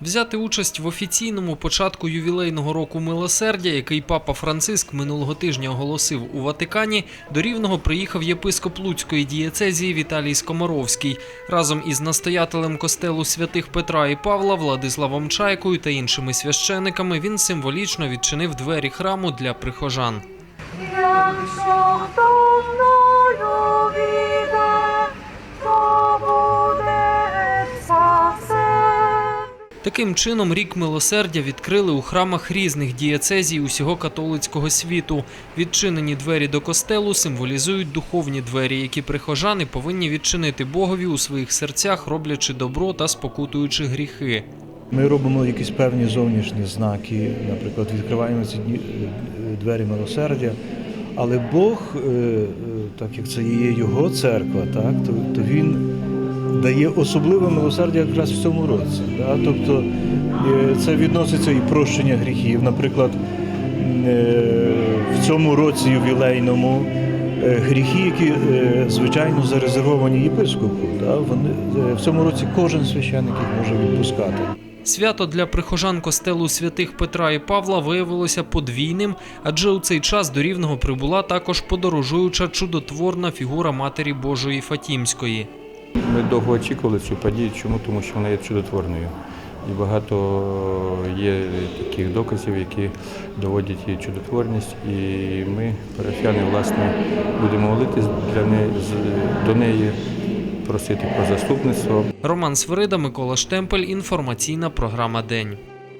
Взяти участь в офіційному початку ювілейного року милосердя, який папа Франциск минулого тижня оголосив у Ватикані, до Рівного приїхав єпископ Луцької дієцезії Віталій Скоморовський. Разом із настоятелем костелу святих Петра і Павла Владиславом Чайкою та іншими священиками він символічно відчинив двері храму для прихожан. Таким чином, рік милосердя відкрили у храмах різних дієцезій усього католицького світу. Відчинені двері до костелу символізують духовні двері, які прихожани повинні відчинити Богові у своїх серцях, роблячи добро та спокутуючи гріхи. Ми робимо якісь певні зовнішні знаки, наприклад, відкриваємо ці е, двері милосердя. Але Бог, е, е, так як це є Його церква, так, то Він дає особливе милосердя якраз в цьому році. Да? Тобто е, це відноситься і прощення гріхів. Наприклад, е, в цьому році ювілейному е, гріхи, які звичайно зарезервовані єпископу, да? вони, в цьому році кожен священник їх може відпускати. Свято для прихожан костелу святих Петра і Павла виявилося подвійним, адже у цей час до Рівного прибула також подорожуюча чудотворна фігура Матері Божої Фатімської. Ми довго очікували цю подію. Чому? Тому що вона є чудотворною. І багато є таких доказів, які доводять її чудотворність. І ми, парафіяни, власне, будемо молитись для неї, до неї, просити про заступництво. Роман Свирида, Микола Штемпель. Інформаційна програма День.